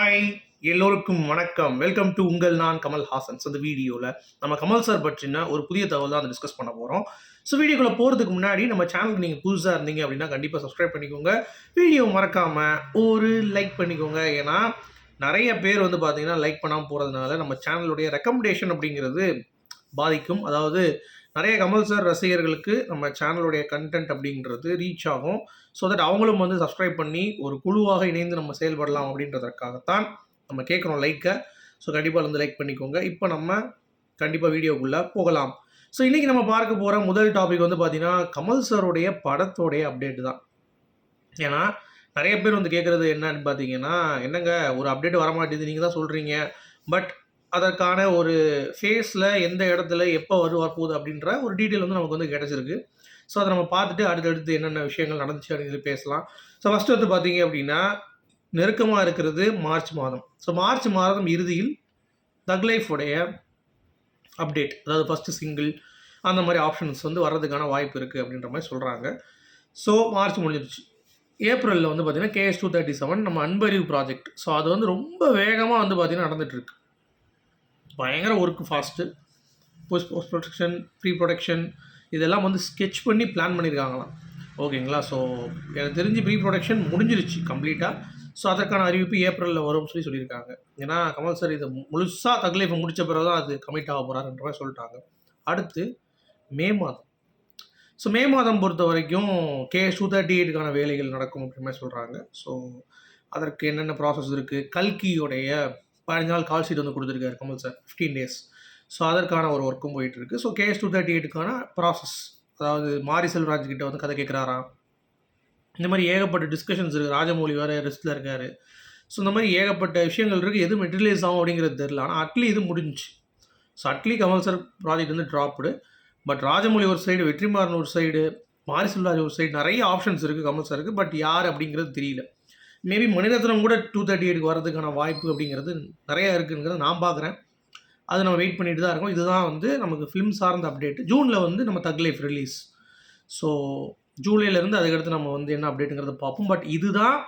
Hi எல்லோருக்கும் வணக்கம். Welcome to உங்கள் நான் கமல் ஹாசன்ஸ் அந்த வீடியோவில் நம்ம கமல் சார் பற்றின ஒரு புதிய தகவல் தான் டிஸ்கஸ் பண்ண போகிறோம் ஸோ வீடியோக்குள்ளே போகிறதுக்கு முன்னாடி நம்ம சேனலுக்கு நீங்கள் புதுசாக இருந்தீங்க அப்படின்னா கண்டிப்பாக சப்ஸ்கிரைப் பண்ணிக்கோங்க. வீடியோ மறக்காமல் ஒரு லைக் பண்ணிக்கோங்க. ஏன்னா நிறைய பேர் வந்து பார்த்தீங்கன்னா லைக் பண்ணாமல் போகிறதுனால நம்ம சேனலுடைய ரெக்கமெண்டேஷன் அப்படிங்கிறது பாதிக்கும். அதாவது நிறைய கமல் சார் ரசிகர்களுக்கு நம்ம சேனலுடைய கண்டென்ட் அப்படின்றது ரீச் ஆகும். ஸோ தட் அவங்களும் வந்து சப்ஸ்கிரைப் பண்ணி ஒரு குழுவாக இணைந்து நம்ம செயல்படலாம் அப்படின்றதற்காகத்தான் நம்ம கேட்குறோம் லைக்கை ஸோ கண்டிப்பாக வந்து லைக் பண்ணிக்கோங்க. இப்போ நம்ம கண்டிப்பாக வீடியோக்குள்ளே போகலாம். ஸோ இன்றைக்கி நம்ம பார்க்க போகிற முதல் டாபிக் வந்து பார்த்திங்கன்னா கமல் சாருடைய படத்தோடைய அப்டேட் தான். ஏன்னா நிறைய பேர் வந்து கேட்குறது என்னன்னு பார்த்தீங்கன்னா என்னங்க ஒரு அப்டேட் வர மாட்டேங்குது நீங்கள் தான் சொல்கிறீங்க பட் அதற்கான ஒரு ஃபேஸில் எந்த இடத்துல எப்போ வருவார் போகுது அப்படின்ற ஒரு டீட்டெயில் வந்து நமக்கு வந்து கிடச்சிருக்கு. ஸோ அதை நம்ம பார்த்துட்டு அடுத்தடுத்து என்னென்ன விஷயங்கள் நடந்துச்சு அப்படின்னு பேசலாம். ஸோ ஃபஸ்ட்டு வந்து பார்த்தீங்க அப்படின்னா நெருக்கமாக இருக்கிறது மார்ச் மாதம். ஸோ மார்ச் மாதம் இறுதியில் தக் லைஃபுடைய அப்டேட் அதாவது ஃபஸ்ட்டு சிங்கிள் அந்த மாதிரி ஆப்ஷன்ஸ் வந்து வர்றதுக்கான வாய்ப்பு இருக்குது அப்படின்ற மாதிரி சொல்கிறாங்க ஸோ மார்ச் முடிஞ்சிருச்சு. ஏப்ரலில் வந்து பார்த்திங்கன்னா கேஎஸ் டூ தேர்ட்டி செவன் நம்ம அன்பறிவு ப்ராஜெக்ட் ஸோ அது வந்து ரொம்ப வேகமாக வந்து பார்த்திங்கன்னா நடந்துகிட்ருக்கு பயங்கர work fast post post production pre production இதெல்லாம் வந்து ஸ்கெட்ச் பண்ணி பிளான் பண்ணியிருக்காங்களாம் ஓகேங்களா ஸோ எனக்கு தெரிஞ்சு ப்ரீ ப்ரொடக்ஷன் முடிஞ்சிருச்சு கம்ப்ளீட்டாக ஸோ அதற்கான அறிவிப்பு ஏப்ரலில் வரும்னு சொல்லி சொல்லியிருக்காங்க. ஏன்னா கமல் சார் இதை முழுசாக தகலைஃபை முடித்த பிறகு தான் அது கமிட் ஆக போகிறாருன்ற மாதிரி சொல்லிட்டாங்க. அடுத்து மே மாதம். ஸோ மே மாதம் பொறுத்த வரைக்கும் கே டூ தேர்ட்டி எயிட்டுக்கான வேலைகள் நடக்கும் அப்படின்னு சொல்கிறாங்க ஸோ அதற்கு என்னென்ன ப்ராசஸ் இருக்குது கல்கியோடைய பதினஞ்சு நாள் கால் ஷீட் வந்து கொடுத்துருக்காரு Kamal sir fifteen days so அதற்கான ஒரு ஒர்க்கும் போயிட்டுருக்கு. ஸோ கேஎஸ் டூ தேர்ட்டி எயிட்டுக்கான ப்ராசஸ் அதாவது மாரி செல்வராஜ் கிட்ட வந்து கதை கேட்குறாராம் இந்த மாதிரி ஏகப்பட்ட டிஸ்கஷன்ஸ் இருக்குது ராஜமௌழி வேறு ரெஸ்ட்டில் இருக்கார். ஸோ இந்த மாதிரி ஏகப்பட்ட விஷயங்கள் இருக்குது எது மெட்டீரியலைஸ் ஆகும் அப்படிங்கிறது தெரில ஆனால் அட்லி இது முடிஞ்சுச்சு. So Atlee Kamal sir project வந்து ட்ராப்டு பட் ராஜமௌழி ஒரு சைடு வெற்றிமாறன் ஒரு சைடு மாரி செல்வராஜ் ஒரு சைடு நிறைய ஆப்ஷன்ஸ் இருக்குது கமல் சாருக்கு பட் யார் அப்படிங்கிறது தெரியல. மேபி மணிரத்னம் கூட டூ தேர்ட்டி எயிட் வரதுக்கான வாய்ப்பு அப்படிங்கிறது நிறையா இருக்குங்கிறத நான் பார்க்குறேன். அது நம்ம வெயிட் பண்ணிட்டு தான் இருக்கோம். இதுதான் வந்து நமக்கு ஃபிலிம் சார்ந்த அப்டேட் ஜூனில் வந்து நம்ம தக் லைஃப் ரிலீஸ் ஸோ ஜூலைலேருந்து அதுக்கடுத்து நம்ம வந்து என்ன அப்டேட்டுங்கிறத பார்ப்போம். பட் இதுதான்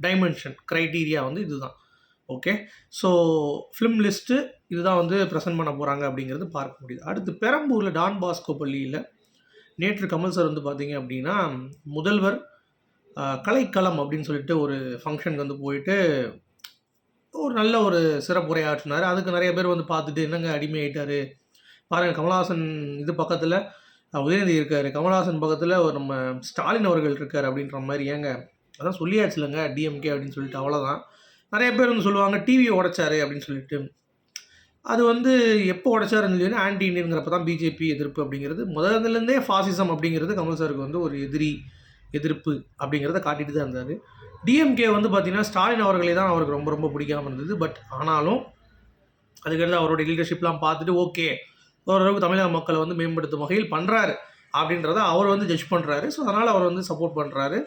டைமென்ஷன் க்ரைட்டீரியா வந்து இதுதான். ஓகே ஸோ ஃபிலிம் லிஸ்ட்டு இதுதான் வந்து ப்ரெசென்ட் பண்ண போகிறாங்க அப்படிங்கிறது பார்க்க முடியுது. அடுத்து பெரம்பூரில் டான் பாஸ்கோ பள்ளியில் நேற்று கமல் சார் வந்து பார்த்தீங்க அப்படின்னா முதல்வர் கலைக்களம் அப்படின்னு சொல்லிட்டு ஒரு ஃபங்க்ஷனுக்கு வந்து போயிட்டு ஒரு நல்ல ஒரு சிறப்புரையாற்றினார் அதுக்கு நிறைய பேர் வந்து பார்த்துட்டு என்னங்க அடிமை பாருங்கள் கமல்ஹாசன் இது பக்கத்தில் உதயநிதி இருக்கார். கமல்ஹாசன் பக்கத்தில் ஒரு நம்ம ஸ்டாலின் அவர்கள் இருக்கார் அப்படின்ற மாதிரி. ஏங்க அதான் சொல்லியாச்சு இல்லைங்க டிஎம்கே அப்படின்னு சொல்லிட்டு அவ்வளோதான் நிறைய பேர் வந்து சொல்லுவாங்க டிவியை உடைச்சாரு அப்படின்னு சொல்லிட்டு. அது வந்து எப்போ உடைச்சாருன்னு சொல்லி ஆன்டி இண்டியனுங்கிறப்ப தான் பிஜேபி எதிர்ப்பு அப்படிங்கிறது. முதல்லேருந்தே ஃபாசிசம் அப்படிங்கிறது கமல் சாருக்கு வந்து ஒரு எதிரி. எதிர்ப்பு அப்படிங்கிறத காட்டிட்டு தான் இருந்தார். டிஎம்கே வந்து பார்த்திங்கன்னா ஸ்டாலின் அவர்களே தான் அவருக்கு ரொம்ப ரொம்ப பிடிக்காமல் இருந்தது. பட் ஆனாலும் அதுக்கடுத்து அவரோட லீடர்ஷிப்லாம் பார்த்துட்டு ஓகே ஓரளவுக்கு தமிழக மக்களை வந்து மேம்படுத்தும் வகையில் பண்ணுறாரு அப்படின்றத அவர் வந்து ஜட்ஜ் பண்ணுறாரு ஸோ அதனால் அவர் வந்து சப்போர்ட் பண்ணுறாரு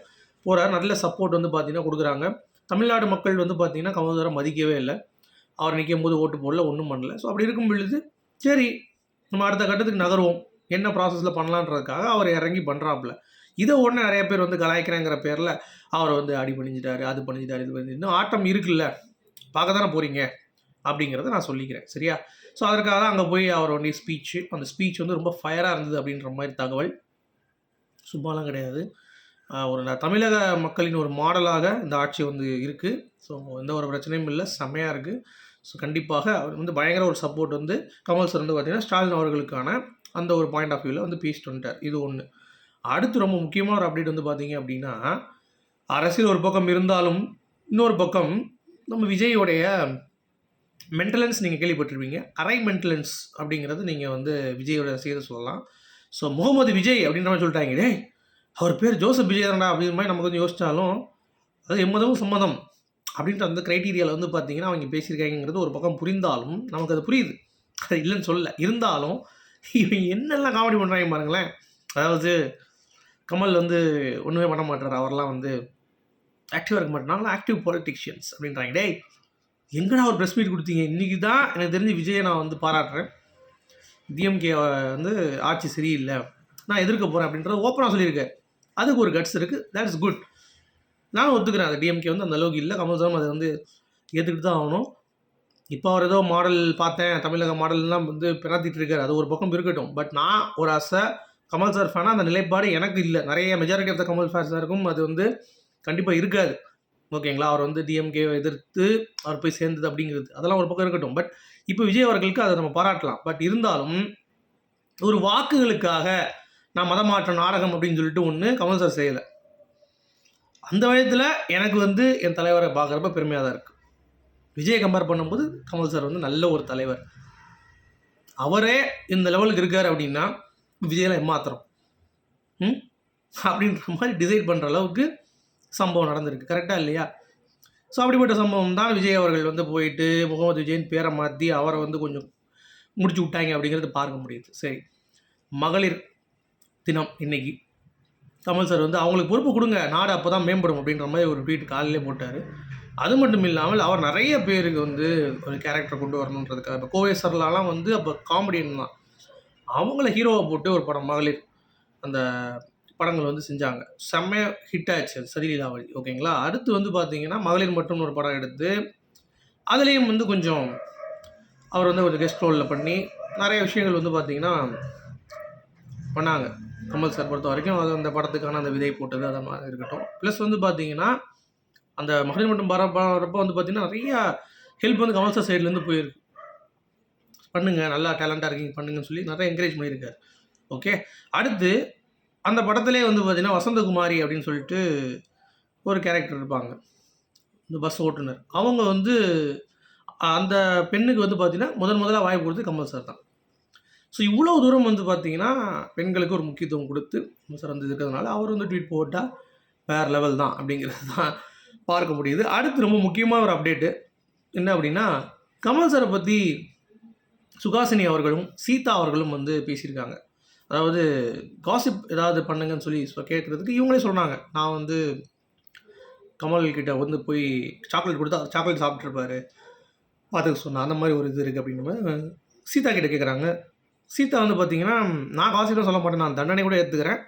போகிறார் நல்ல சப்போர்ட் வந்து பார்த்திங்கன்னா கொடுக்குறாங்க. தமிழ்நாடு மக்கள் வந்து பார்த்திங்கன்னா கமல்தாரம் மதிக்கவே இல்லை. அவர் நிற்கும் போது ஓட்டு போடல ஒன்றும் பண்ணல. ஸோ அப்படி இருக்கும் பொழுது சரி நம்ம அடுத்த கட்டத்துக்கு நகருவோம். என்ன ப்ராசஸில் பண்ணலான்றதுக்காக அவர் இறங்கி பண்ணுறாப்புல இதை ஒன்று நிறைய பேர் வந்து கலாய்க்கிறேங்கிற பேரில் அவர் வந்து அடி பண்ணிச்சிட்டாரு அது பண்ணிச்சிட்டாரு இது பண்ணி இன்னும் ஆட்டம் இருக்குல்ல? பார்க்க தானே போகிறீங்க அப்படிங்கிறத நான் சொல்லிக்கிறேன் சரியா? ஸோ அதற்காக தான் அங்கே போய் அவருடைய ஸ்பீச்சு அந்த ஸ்பீச் வந்து ரொம்ப ஃபயராக இருந்தது அப்படின்ற மாதிரி தகவல். சும்மாலாம் கிடையாது. ஒரு தமிழக மக்களின் ஒரு மாடலாக இந்த ஆட்சி வந்து இருக்குது ஸோ எந்த ஒரு பிரச்சனையும் இல்லை செம்மையாக இருக்குது ஸோ கண்டிப்பாக அவர் வந்து பயங்கர ஒரு சப்போர்ட் வந்து கமல் சார் வந்து பார்த்திங்கன்னா ஸ்டாலின் அவர்களுக்கான அந்த ஒரு பாயிண்ட் ஆஃப் வியூவில் வந்து பேசிட்டு வந்துட்டார். இது ஒன்று அடுத்து ரொம்ப முக்கியமான ஒரு அப்டேட் வந்து பார்த்தீங்க அப்படின்னா அரசியல் ஒரு பக்கம் இருந்தாலும் இன்னொரு பக்கம் நம்ம விஜயோடைய மென்டலன்ஸ் நீங்கள் கேள்விப்பட்டிருப்பீங்க. அரை மென்டலன்ஸ் அப்படிங்கிறது நீங்கள் வந்து விஜயோட செய்த சொல்லலாம். ஸோ முகமது விஜய் அப்படின்ற மாதிரி சொல்லிட்டாங்க. டே அவர் பேர் ஜோசப் விஜய் தானா அப்படிங்கிற மாதிரி நம்ம கொஞ்சம் யோசித்தாலும் அது எம்மதமும் சம்மதம் அப்படின்ற அந்த க்ரைட்டீரியாவில் வந்து பார்த்தீங்கன்னா அவங்க பேசியிருக்காங்கிறது ஒரு பக்கம் புரிந்தாலும் நமக்கு அது புரியுது. அது இல்லைன்னு சொல்லலை. இருந்தாலும் இவங்க என்னெல்லாம் காமெடி பண்ணுறாங்க பாருங்களேன். அதாவது கமல் வந்து ஒன்றுமே பண்ண மாட்டார். அவர்லாம் வந்து ஆக்டிவாக இருக்க மாட்டாங்க ஆக்டிவ் பாலிட்டிஷியன்ஸ் அப்படின்றாங்க. டேய் எங்கடா ஒரு ப்ரெஸ் மீட் கொடுத்தீங்க? இன்றைக்கி தான் எனக்கு தெரிஞ்சு விஜயை நான் வந்து பாராட்டுறேன். டிஎம்கே வந்து ஆட்சி சரியில்லை. நான் எதிர்க்க போகிறேன் அப்படின்றத ஓப்பனாக சொல்லியிருக்கேன் அதுக்கு ஒரு கட்ஸ் இருக்குது தட் இஸ் குட் நானும் ஒத்துக்கிறேன். அது டிஎம்கே வந்து அந்த அளவுக்கு இல்லை. கமல் சாரும் அதை வந்து ஏற்றுக்கிட்டு தான் ஆகணும். இப்போ அவர் ஏதோ மாடல் பார்த்தேன். தமிழக மாடல்லாம் வந்து பிராத்திட்டு இருக்காரு. அது ஒரு பக்கம் இருக்கட்டும். பட் நான் ஒரு ஆசை கமல் சார் ஃபேனாக அந்த நிலைப்பாடு எனக்கு இல்லை. நிறைய மெஜாரிட்டி ஆஃப் த கமல் ஃபேன்ஸாருக்கும் அது வந்து கண்டிப்பாக இருக்காது. ஓகேங்களா அவர் வந்து டிஎம்கே எதிர்த்து அவர் போய் சேர்ந்தது அப்படிங்கிறது. அதெல்லாம் ஒரு பக்கம் இருக்கட்டும். பட் இப்போ விஜய் அவர்களுக்கு அதை நம்ம பாராட்டலாம். பட் இருந்தாலும் ஒரு வாக்குகளுக்காக நான் மதமாற்ற நாடகம் அப்படின்னு சொல்லிட்டு ஒன்று கமல் சார் செய்யலை. அந்த வயதில் எனக்கு வந்து என் தலைவரை பார்க்குறப்ப பெருமையாக தான் இருக்குது விஜயை கம்பேர் பண்ணும்போது கமல் சார் வந்து நல்ல ஒரு தலைவர். அவரே இந்த லெவலுக்கு இருக்கார் அப்படின்னா விஜயெல்லாம் ஏமாத்திரம் ம்? அப்படின்ற மாதிரி டிசைட் பண்ணுற அளவுக்கு சம்பவம் நடந்திருக்கு. கரெக்டாக இல்லையா? ஸோ அப்படிப்பட்ட சம்பவம் தான் விஜய் அவர்கள் வந்து போயிட்டு முகமது விஜயின் பேரை மாற்றி அவரை வந்து கொஞ்சம் முடிச்சு விட்டாங்க அப்படிங்கிறது பார்க்க முடியுது. சரி. மகளிர் தினம் இன்னைக்கு. கமல் சார் வந்து அவங்களுக்கு பொறுப்பு கொடுங்க. நாடு அப்போ தான் மேம்படும் அப்படின்ற மாதிரி ஒரு ட்வீட் காலையிலே போட்டார். அது மட்டும் இல்லாமல் அவர் நிறைய பேருக்கு வந்து ஒரு கேரக்டர் கொண்டு வரணுன்றதுக்காக இப்போ கோவை சர்லாலாம் வந்து அப்போ காமெடியன் தான். அவங்கள ஹீரோவை போட்டு ஒரு படம் மகளிர் அந்த படங்கள் வந்து செஞ்சாங்க. செம்மைய ஹிட் ஆச்சு அது சதிலீலாவளி ஓகேங்களா அடுத்து வந்து பார்த்தீங்கன்னா மகளிர் மட்டும் ஒரு படம் எடுத்து அதுலேயும் வந்து கொஞ்சம் அவர் வந்து கொஞ்சம் கெஸ்ட் ரோலில் பண்ணி நிறைய விஷயங்கள் வந்து பார்த்தீங்கன்னா பண்ணாங்க. கமல் சார் பொறுத்த வரைக்கும் அது அந்த படத்துக்கான அந்த விதை போட்டது அதை மாதிரி இருக்கட்டும். ப்ளஸ் வந்து பார்த்தீங்கன்னா அந்த மகளிர் மட்டும் வர வரப்போ வந்து பார்த்தீங்கன்னா நிறையா ஹெல்ப் வந்து கமல் சார் சைட்லேருந்து போயிருக்கு. பண்ணுங்கள் நல்லா டேலண்டாக இருக்கீங்க பண்ணுங்கன்னு சொல்லி நிறைய என்கரேஜ் பண்ணியிருக்காரு. ஓகே அடுத்து அந்த படத்துலேயே வந்து பார்த்தீங்கன்னா வசந்தகுமாரி அப்படின்னு சொல்லிட்டு ஒரு கேரக்டர் இருப்பாங்க. இந்த பஸ் ஓட்டுநர். அவங்க வந்து அந்த பெண்ணுக்கு வந்து பார்த்தீங்கன்னா முதன் முதலாக வாய்ப்பு கொடுத்து கமல் சார் தான். ஸோ இவ்வளோ தூரம் வந்து பார்த்தீங்கன்னா பெண்களுக்கு ஒரு முக்கியத்துவம் கொடுத்து கமல் சார் வந்து இருக்கிறதுனால அவர் வந்து ட்வீட் போட்டால் வேறு லெவல் தான் அப்படிங்கிறது தான் பார்க்க முடியுது. அடுத்து ரொம்ப முக்கியமான ஒரு அப்டேட்டு என்ன அப்படின்னா கமல் சாரை பற்றி சுகாசினி அவர்களும் சீதா அவர்களும் வந்து பேசியிருக்காங்க. அதாவது காசிப் ஏதாவது பண்ணுங்கன்னு சொல்லி கேட்குறதுக்கு இவங்களே சொன்னாங்க. நான் வந்து கமல் கிட்ட வந்து போய் சாக்லேட் கொடுத்தா சாக்லேட் சாப்பிட்ருப்பாரு பார்த்துக்க சொன்னேன். அந்த மாதிரி ஒரு இது இருக்குது அப்படின்னு சீதா கிட்ட கேட்குறாங்க சீதா வந்து பார்த்தீங்கன்னா நான் காசிப்னு சொல்ல மாட்டேன். நான் தண்டனை கூட ஏற்றுக்கிறேன்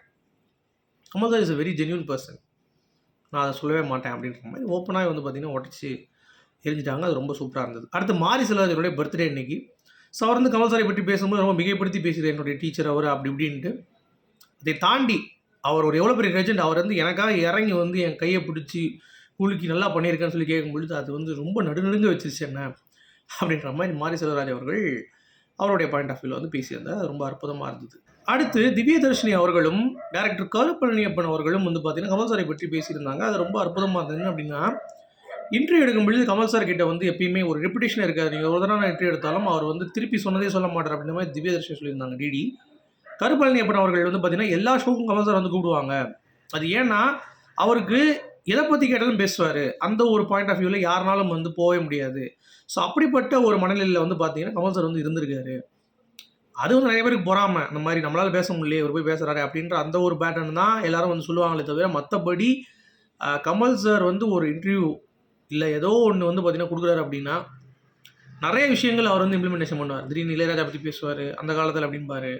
Kamal is a very genuine person நான் அதை சொல்லவே மாட்டேன் அப்படின்ற மாதிரி ஓப்பனாக வந்து பார்த்திங்கன்னா உடச்சி எரிஞ்சிட்டாங்க. அது ரொம்ப சூப்பராக இருந்தது. அடுத்து மாரி செல்வராஜனுடைய பர்த்டே இன்னைக்கு ஸோ அவர் வந்து கமல் சாரை பற்றி பேசும்போது ரொம்ப மிகைப்படுத்தி பேசுகிறார் என்னுடைய டீச்சர் அவர் அப்படி இப்படின்ட்டு. அதை தாண்டி அவர் ஒரு எவ்வளோ பெரிய ரெஜெண்ட் அவர் வந்து எனக்காக இறங்கி வந்து என் கையை பிடிச்சி குலுக்கி நல்லா பண்ணியிருக்கேன்னு சொல்லி கேட்கும்பொழுது அது வந்து ரொம்ப நடுநடுங்க வச்சிருச்சு என்ன? அப்படின்ற மாதிரி மாரி செல்வராஜ் அவர்கள் அவருடைய பாயிண்ட் ஆஃப் வியூவில் வந்து பேசியிருந்தார். அது ரொம்ப அற்புதமாக இருந்தது. அடுத்து திவ்யதர்ஷினி அவர்களும் டேரக்டர் கருப்பழனியப்பன் அவர்களும் வந்து பார்த்தீங்கன்னா கமல் சாரை பற்றி பேசியிருந்தாங்க. அது ரொம்ப அற்புதமாக இருந்தது. என்ன அப்படின்னா இன்டர்வியூ எடுக்கும் பொழுது கமல் சார் கிட்ட வந்து எப்பயுமே ஒரு ரெப்புடேஷன் இருக்காது. நீங்கள் ஒரு தடவை இன்டர்வியூ எடுத்தாலும் அவர் வந்து திருப்பி சொன்னதே சொல்ல மாட்டார் அப்படின்ற மாதிரி திவ்யதர்ஷன் சொல்லியிருந்தாங்க டிடி கருப்பழனியப்பன் அவர்கள் வந்து பார்த்தீங்கன்னா எல்லா ஷோக்கும் கமல் சார் வந்து கூப்பிடுவாங்க. அது ஏன்னா அவருக்கு எதை பற்றி கேட்டாலும் பேசுவார். அந்த ஒரு பாயிண்ட் ஆஃப் வியூவில் யாருனாலும் வந்து போகவே முடியாது. ஸோ அப்படிப்பட்ட ஒரு மனநிலையில் வந்து பார்த்தீங்கன்னா கமல் சார் வந்து இருந்திருக்காரு. அது வந்து நிறைய பேருக்கு பொறாமல் இந்த மாதிரி நம்மளால் பேச முடியல இவர் போய் பேசுகிறாரு அப்படின்ற அந்த ஒரு பேட்டர்ன் தான் எல்லாரும் வந்து சொல்லுவாங்களே தவிர மற்றபடி கமல் சார் வந்து ஒரு இன்டர்வியூ இல்லை ஏதோ ஒன்று வந்து பார்த்தீங்கன்னா கொடுக்குறாரு அப்படின்னா நிறைய விஷயங்கள் அவர் வந்து இம்ப்ளிமெண்டேஷன் பண்ணுவார். திடீர்னு இளையராஜா பற்றி பேசுவார் அந்த காலத்தில் அப்படின்பாரு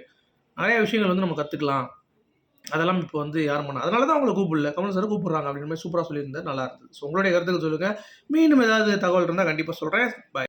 நிறைய விஷயங்கள் வந்து நம்ம கற்றுக்கலாம் அதெல்லாம் இப்போ வந்து யாரும் பண்ண அதனால தான் அவங்களை கூப்பிடல. கமல் சார் கூப்பிட்றாங்க அப்படின்ற மாதிரி சூப்பராக சொல்லியிருந்தார். நல்லா இருந்தது. ஸோ உங்களுடைய கருத்துக்கள் சொல்லுங்கள் மீண்டும் ஏதாவது தகவல் இருந்தால் கண்டிப்பாக சொல்கிறேன் பாய்